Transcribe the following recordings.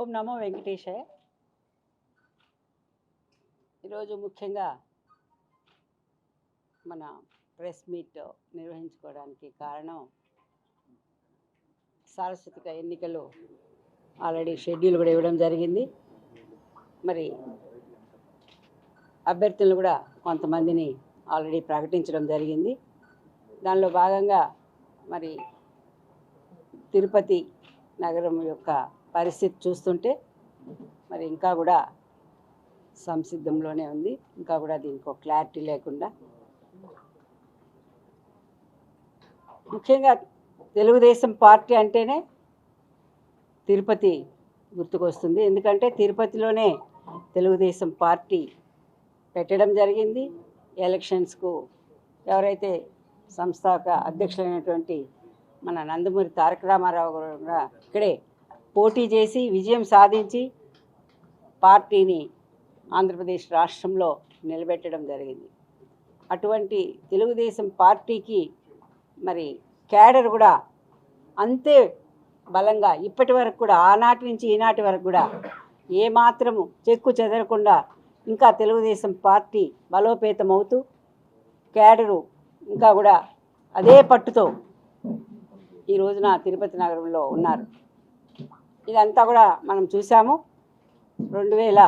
ఓం నమో వెంకటేశాయ. ఈరోజు ముఖ్యంగా మన ప్రెస్ మీట్ నిర్వహించుకోవడానికి కారణం సారస్వతిక ఎన్నికలు ఆల్రెడీ షెడ్యూల్ కూడా ఇవ్వడం జరిగింది. మరి అభ్యర్థులను కూడా కొంతమందిని ఆల్రెడీ ప్రకటించడం జరిగింది. దానిలో భాగంగా మరి తిరుపతి నగరం యొక్క పరిస్థితి చూస్తుంటే మరి ఇంకా కూడా సంసిద్ధంలోనే ఉంది. ఇంకా కూడా దీనికి ఒక క్లారిటీ లేకుండా. ముఖ్యంగా తెలుగుదేశం పార్టీ అంటేనే తిరుపతి గుర్తుకొస్తుంది. ఎందుకంటే తిరుపతిలోనే తెలుగుదేశం పార్టీ పెట్టడం జరిగింది. ఎలక్షన్స్కు ఎవరైతే సంస్థాపక అధ్యక్షులైనటువంటి మన నందమూరి తారక రామారావు గారు కూడా ఇక్కడే పోటీ చేసి విజయం సాధించి పార్టీని ఆంధ్రప్రదేశ్ రాష్ట్రంలో నిలబెట్టడం జరిగింది. అటువంటి తెలుగుదేశం పార్టీకి మరి క్యాడర్ కూడా అంతే బలంగా ఇప్పటి వరకు కూడా ఆనాటి నుంచి ఈనాటి వరకు కూడా ఏమాత్రము చెక్కు చెదరకుండా ఇంకా తెలుగుదేశం పార్టీ బలోపేతం అవుతూ క్యాడరు ఇంకా కూడా అదే పట్టుతో ఈ రోజున తిరుపతి నగరంలో ఉన్నారు. ఇదంతా కూడా మనం చూసాము. రెండు వేల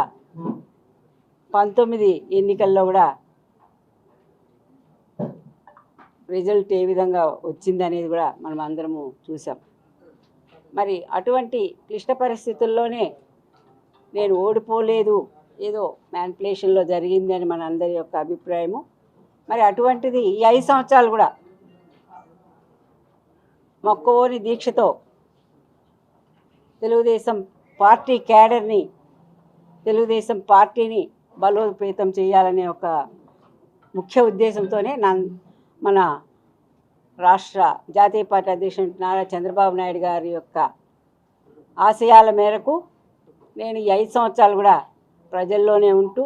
పంతొమ్మిది ఎన్నికల్లో కూడా రిజల్ట్ ఏ విధంగా వచ్చిందనేది కూడా మనం అందరము చూసాం. మరి అటువంటి క్లిష్ట పరిస్థితుల్లోనే నేను ఓడిపోలేదు ఏదో మ్యాన్పులేషన్లో జరిగింది అని మన అందరి యొక్క అభిప్రాయము. మరి అటువంటిది ఈ ఐదు సంవత్సరాలు కూడా మొక్కవోని దీక్షతో తెలుగుదేశం పార్టీ క్యాడర్ని తెలుగుదేశం పార్టీని బలోపేతం చేయాలనే ఒక ముఖ్య ఉద్దేశంతోనే నా మన రాష్ట్ర జాతీయ పార్టీ అధ్యక్షుడు నారా చంద్రబాబు నాయుడు గారి యొక్క ఆశయాల మేరకు నేను ఈ ఐదు సంవత్సరాలు కూడా ప్రజల్లోనే ఉంటూ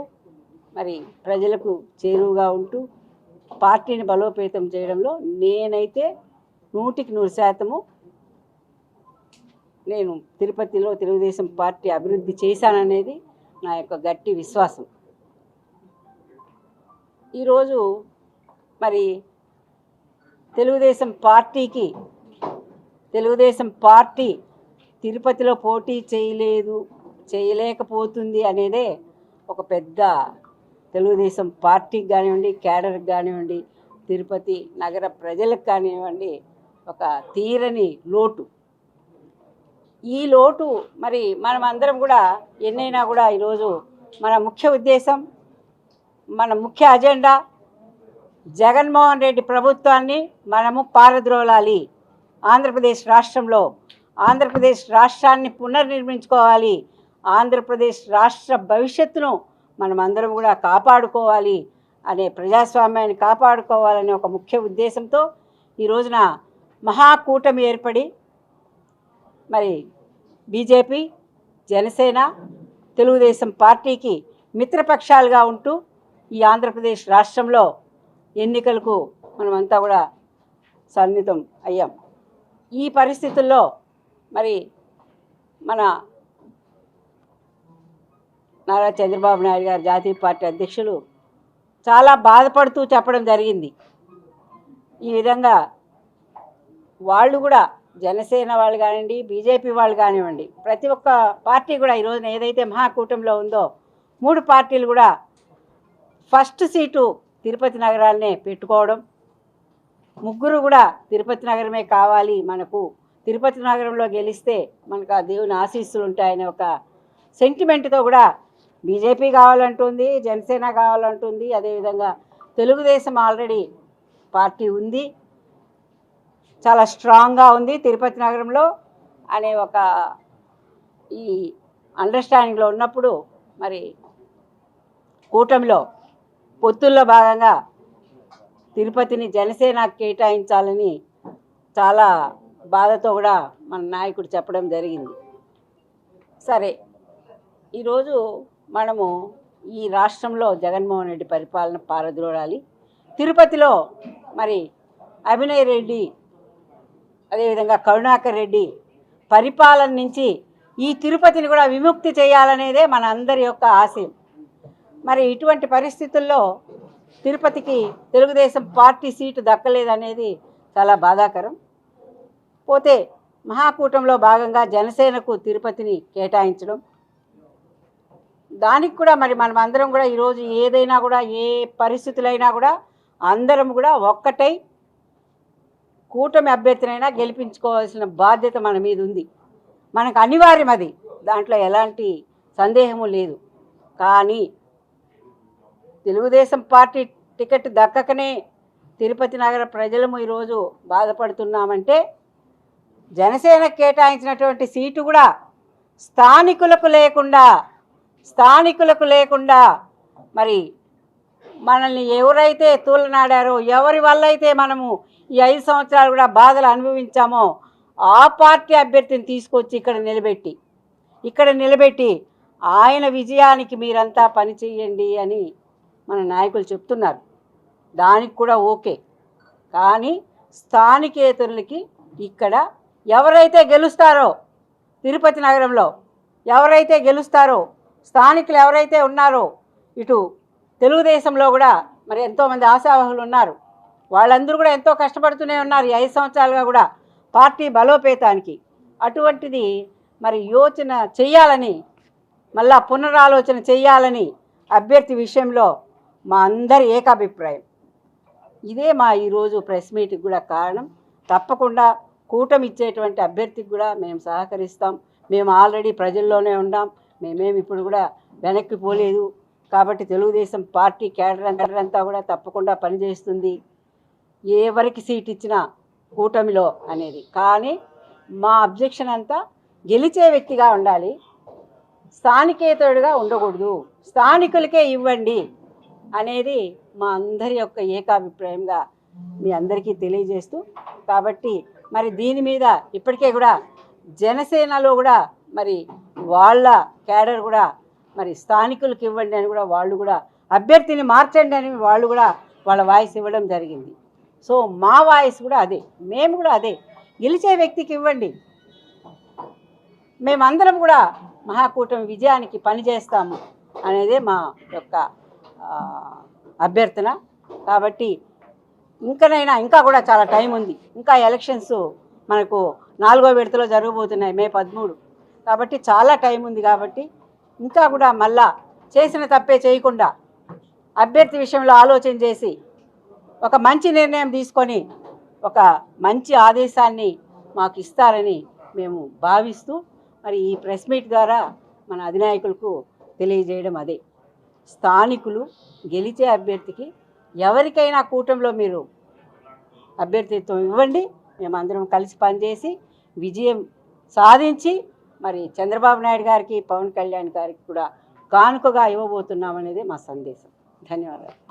మరి ప్రజలకు చేరువుగా ఉంటూ పార్టీని బలోపేతం చేయడంలో నేనైతే నూటికి నూరు శాతము నేను తిరుపతిలో తెలుగుదేశం పార్టీ అభివృద్ధి చేశాననేది నా యొక్క గట్టి విశ్వాసం. ఈరోజు మరి తెలుగుదేశం పార్టీకి తెలుగుదేశం పార్టీ తిరుపతిలో పోటీ చేయలేదు చేయలేకపోతుంది అనేదే ఒక పెద్ద తెలుగుదేశం పార్టీకి కానివ్వండి క్యాడర్కి కానివ్వండి తిరుపతి నగర ప్రజలకు కానివ్వండి ఒక తీరని లోటు. ఈ లోటు మరి మనం అందరం కూడా ఎన్నైనా కూడా ఈరోజు మన ముఖ్య ఉద్దేశం మన ముఖ్య అజెండా జగన్మోహన్ రెడ్డి ప్రభుత్వాన్ని మనము పారద్రోలాలి. ఆంధ్రప్రదేశ్ రాష్ట్రంలో ఆంధ్రప్రదేశ్ రాష్ట్రాన్ని పునర్నిర్మించుకోవాలి. ఆంధ్రప్రదేశ్ రాష్ట్ర భవిష్యత్తును మనం అందరం కూడా కాపాడుకోవాలి అనే ప్రజాస్వామ్యాన్ని కాపాడుకోవాలనే ఒక ముఖ్య ఉద్దేశంతో ఈ రోజున మహాకూటమి ఏర్పడి మరి బీజేపీ జనసేన తెలుగుదేశం పార్టీకి మిత్రపక్షాలుగా ఉంటూ ఈ ఆంధ్రప్రదేశ్ రాష్ట్రంలో ఎన్నికలకు మనమంతా కూడా సన్నిహితం అయ్యాం. ఈ పరిస్థితుల్లో మరి మన నారా చంద్రబాబు నాయుడు గారు జాతీయ పార్టీ అధ్యక్షులు చాలా బాధపడుతూ చెప్పడం జరిగింది. ఈ విధంగా వాళ్ళు కూడా జనసేన వాళ్ళు కానివ్వండి బీజేపీ వాళ్ళు కానివ్వండి ప్రతి ఒక్క పార్టీ కూడా ఈ రోజున ఏదైతే మహాకూటమిలో ఉందో మూడు పార్టీలు కూడా ఫస్ట్ సీటు తిరుపతి నగరాలనే పెట్టుకోవడం ముగ్గురు కూడా తిరుపతి నగరమే కావాలి మనకు. తిరుపతి నగరంలో గెలిస్తే మనకు ఆ దేవుని ఆశీస్సులు ఉంటాయనే ఒక సెంటిమెంట్తో కూడా బీజేపీ కావాలంటుంది జనసేన కావాలంటుంది. అదేవిధంగా తెలుగుదేశం ఆల్రెడీ పార్టీ ఉంది. చాలా స్ట్రాంగ్గా ఉంది తిరుపతి నగరంలో అనే ఒక ఈ అండర్స్టాండింగ్లో ఉన్నప్పుడు మరి కూటమిలో పొత్తుల్లో భాగంగా తిరుపతిని జనసేన కేటాయించాలని చాలా బాధతో కూడా మన నాయకుడు చెప్పడం జరిగింది. సరే ఈరోజు మనము ఈ రాష్ట్రంలో జగన్మోహన్ రెడ్డి పరిపాలన పారద్రోడాలి తిరుపతిలో మరి అభినయ్ రెడ్డి అదేవిధంగా కరుణాకర్ రెడ్డి పరిపాలన నుంచి ఈ తిరుపతిని కూడా విముక్తి చేయాలనేదే మన అందరి యొక్క ఆశయం. మరి ఇటువంటి పరిస్థితుల్లో తిరుపతికి తెలుగుదేశం పార్టీ సీటు దక్కలేదనేది చాలా బాధాకరం. పోతే మహాకూటంలో భాగంగా జనసేనకు తిరుపతిని కేటాయించడం. దానికి కూడా మరి మనం అందరం కూడా ఈరోజు ఏదైనా కూడా ఏ పరిస్థితులైనా కూడా అందరం కూడా ఒక్కటై కూటమి అభ్యర్థినైనా గెలిపించుకోవాల్సిన బాధ్యత మన మీద ఉంది. మనకు అనివార్యం అది. దాంట్లో ఎలాంటి సందేహము లేదు. కానీ తెలుగుదేశం పార్టీ టికెట్ దక్కకనే తిరుపతి నగర ప్రజలము ఈరోజు బాధపడుతున్నామంటే జనసేన కేటాయించినటువంటి సీటు కూడా స్థానికులకు లేకుండా స్థానికులకు లేకుండా మరి మనల్ని ఎవరైతే తూలనాడారో ఎవరి వల్ల అయితే మనము ఈ ఐదు సంవత్సరాలు కూడా బాధలు అనుభవించామో ఆ పార్టీ అభ్యర్థిని తీసుకొచ్చి ఇక్కడ నిలబెట్టి ఇక్కడ నిలబెట్టి ఆయన విజయానికి మీరంతా పని చేయండి అని మన నాయకులు చెప్తున్నారు. దానికి కూడా ఓకే. కానీ స్థానికేతరులకి ఇక్కడ ఎవరైతే గెలుస్తారో తిరుపతి నగరంలో ఎవరైతే గెలుస్తారో స్థానికులు ఎవరైతే ఉన్నారో ఇటు తెలుగుదేశంలో కూడా మరి ఎంతోమంది ఆశావాహులు ఉన్నారు. వాళ్ళందరూ కూడా ఎంతో కష్టపడుతూనే ఉన్నారు ఈ ఐదు సంవత్సరాలుగా కూడా పార్టీ బలోపేతానికి. అటువంటిది మరి యోచన చెయ్యాలని మళ్ళా పునరాలోచన చెయ్యాలని అభ్యర్థి విషయంలో మా అందరి ఏకాభిప్రాయం. ఇదే మా ఈరోజు ప్రెస్ మీట్కి కూడా కారణం. తప్పకుండా కూటమి ఇచ్చేటువంటి అభ్యర్థికి కూడా మేము సహకరిస్తాం. మేము ఆల్రెడీ ప్రజల్లోనే ఉన్నాం. మేమేమి ఇప్పుడు కూడా వెనక్కి పోలేదు. కాబట్టి తెలుగుదేశం పార్టీ కేడర్ అంతా- అంతా కూడా తప్పకుండా పనిచేస్తుంది. ఎవరికి సీట్ ఇచ్చినా కూటమిలో అనేది. కానీ మా అబ్జెక్షన్ అంతా గెలిచే వ్యక్తిగా ఉండాలి. స్థానికేతరుడుగా ఉండకూడదు. స్థానికులకే ఇవ్వండి అనేది మా అందరి యొక్క ఏకాభిప్రాయంగా మీ అందరికీ తెలియజేస్తూ కాబట్టి మరి దీని మీద ఇప్పటికే కూడా జనసేనలో కూడా మరి వాళ్ళ క్యాడర్ కూడా మరి స్థానికులకు ఇవ్వండి అని కూడా వాళ్ళు కూడా అభ్యర్థిని మార్చండి అని వాళ్ళు కూడా వాళ్ళ వాయిస్ ఇవ్వడం జరిగింది. సో మా వాయిస్ కూడా అదే మేము కూడా అదే. గెలిచే వ్యక్తికి ఇవ్వండి. మేమందరం కూడా మహాకూటమి విజయానికి పనిచేస్తాము అనేదే మా యొక్క అభ్యర్థన. కాబట్టి ఇంకనైనా ఇంకా కూడా చాలా టైం ఉంది. ఇంకా ఎలక్షన్స్ మనకు నాలుగో విడతలో జరగబోతున్నాయి మే పదమూడు. కాబట్టి చాలా టైం ఉంది కాబట్టి ఇంకా కూడా మళ్ళా చేసిన తప్పే చేయకుండా అభ్యర్థి విషయంలో ఆలోచన చేసి ఒక మంచి నిర్ణయం తీసుకొని ఒక మంచి ఆదేశాన్ని మాకు ఇస్తారని మేము భావిస్తూ మరి ఈ ప్రెస్ మీట్ ద్వారా మన అధినాయకులకు తెలియజేయడం అదే. స్థానికులు గెలిచే అభ్యర్థికి ఎవరికైనా కూటమిలో మీరు అభ్యర్థిత్వం ఇవ్వండి. మేమందరం కలిసి పనిచేసి విజయం సాధించి మరి చంద్రబాబు నాయుడు గారికి పవన్ కళ్యాణ్ గారికి కూడా కానుకగా ఇవ్వబోతున్నామనేది మా సందేశం. ధన్యవాదాలు.